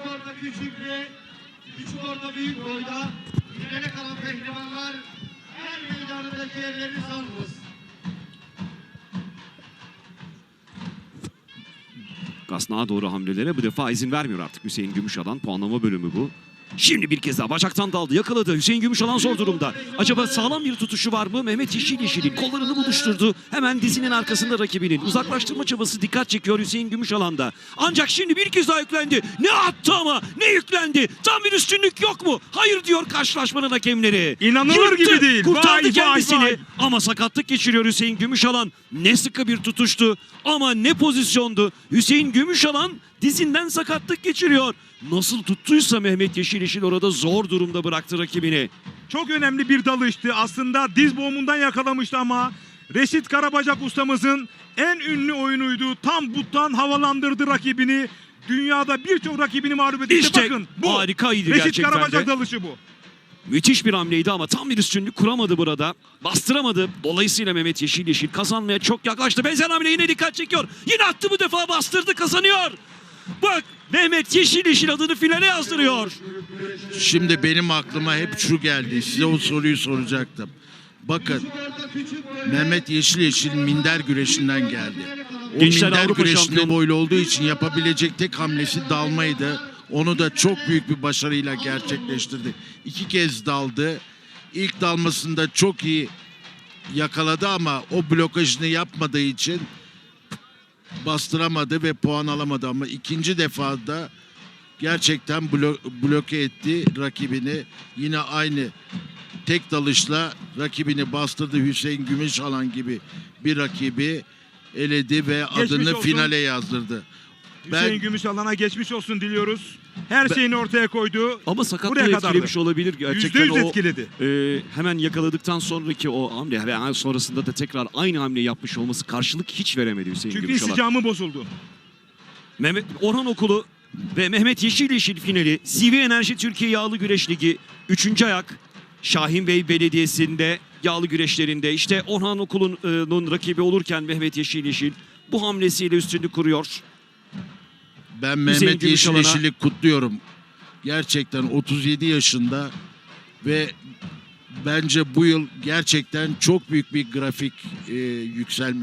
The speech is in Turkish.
orta küçük ve küçük orta büyük boyda finale kalan pehlivanlar her meydanındaki yerlerini savunmuş. Kasnağa doğru hamlelere bu defa izin vermiyor artık Hüseyin Gümüşalan. Puanlama bölümü bu. Şimdi bir kez daha bacaktan daldı yakaladı. Hüseyin Gümüşalan zor durumda. Acaba sağlam bir tutuşu var mı? Mehmet Yeşil Yeşil'in kollarını buluşturdu. Hemen dizinin arkasında rakibinin. Uzaklaştırma çabası dikkat çekiyor Hüseyin Gümüşalan'da. Ancak şimdi bir kez daha yüklendi. Ne attı ama ne yüklendi. Tam bir üstünlük yok mu? Hayır diyor karşılaşmanın hakemleri. İnanılır gibi değil. Kurtardı Vay, vay, kendisini. vay. Ama sakatlık geçiriyor Hüseyin Gümüşalan. Ne sıkı bir tutuştu ama ne pozisyondu. Hüseyin Gümüşalan dizinden sakatlık geçiriyor. Nasıl tuttuysa Mehmet Yeşil Yeşil orada zor durumda bıraktı rakibini. Çok önemli bir dalıştı. Aslında diz boğumundan yakalamıştı ama Reşit Karabacak ustamızın en ünlü oyunuydu. Tam buttan havalandırdı rakibini. Dünyada birçok rakibini mağlup etti. İşte Bakın bu. harikaydı Reşit gerçekten Karabacak de. dalışı bu. Müthiş bir hamleydi ama tam bir üstünlük kuramadı burada. Bastıramadı. Dolayısıyla Mehmet Yeşil Yeşil kazanmaya çok yaklaştı. Benzer hamle yine dikkat çekiyor. Yine attı bu defa bastırdı kazanıyor. Bak Mehmet Yeşil Yeşil adını finale yazdırıyor. Şimdi benim aklıma hep şu geldi. Size o soruyu soracaktım. Bakın Mehmet Yeşil Yeşil minder güreşinden geldi. O Gençler minder Avrupa güreşinde şampiyonu. boylu olduğu için yapabilecek tek hamlesi dalmaydı. Onu da çok büyük bir başarıyla gerçekleştirdi. İki kez daldı. İlk dalmasında çok iyi yakaladı ama o blokajını yapmadığı için bastıramadı ve puan alamadı ama ikinci defada gerçekten blo- bloke etti rakibini. Yine aynı tek dalışla rakibini bastırdı. Hüseyin Gümüşalan gibi bir rakibi eledi ve adını olsun. finale yazdırdı. Hüseyin Ben Gümüşalan'a geçmiş olsun diliyoruz. Her şeyini ortaya koydu. Ama sakatlığı Buraya kadardı. etkilemiş olabilir. Yüzde Gerçekten yüz o etkiledi. e, hemen yakaladıktan sonraki o hamle ve sonrasında da tekrar aynı hamle yapmış olması karşılık hiç veremedi Hüseyin Çünkü Gümüşalan. insicamı bozuldu. Mehmet Orhan Okulu ve Mehmet Yeşil Yeşil finali CV Enerji Türkiye Yağlı Güreş Ligi 3. ayak Şahin Bey Belediyesi'nde yağlı güreşlerinde işte Orhan Okulu'nun rakibi olurken Mehmet Yeşil Yeşil bu hamlesiyle üstünlük kuruyor. Ben Hüseyin Mehmet Gümüşalan'a- Yeşil'i kutluyorum. Gerçekten 37 yaşında ve bence bu yıl gerçekten çok büyük bir grafik e, yükselmesi